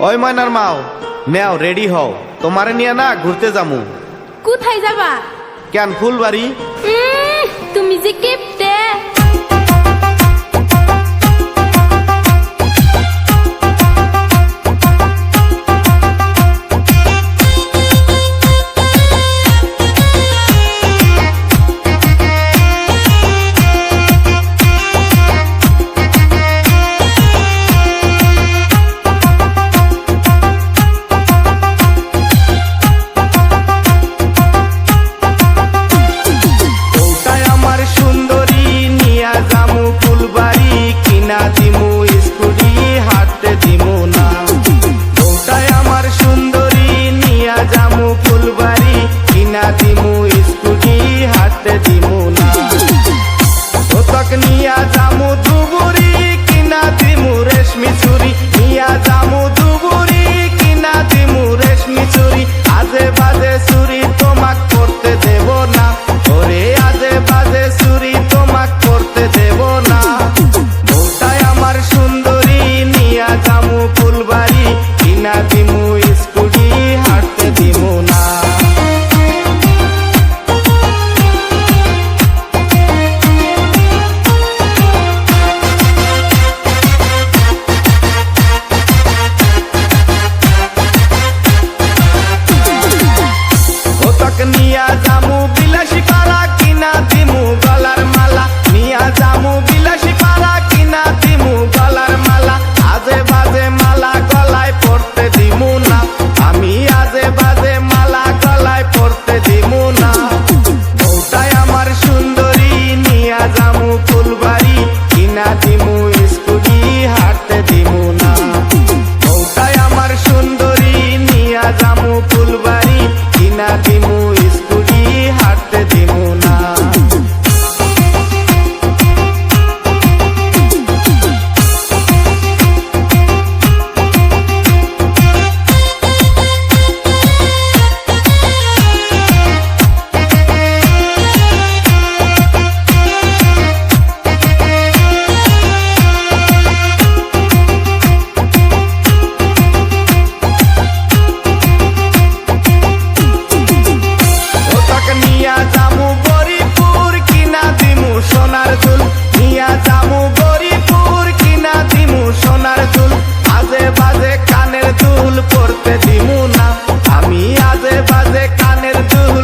ওই ময়নার মাও ম্যাও রেডি হও। তোমারে নিয়ে না ঘুরতে যামু। কোথায় যাবা? কেন ফুলবাড়ি? তুমি যে কে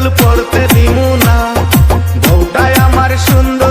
চুল পড়তে দিমু না। বউটায় আমার সুন্দর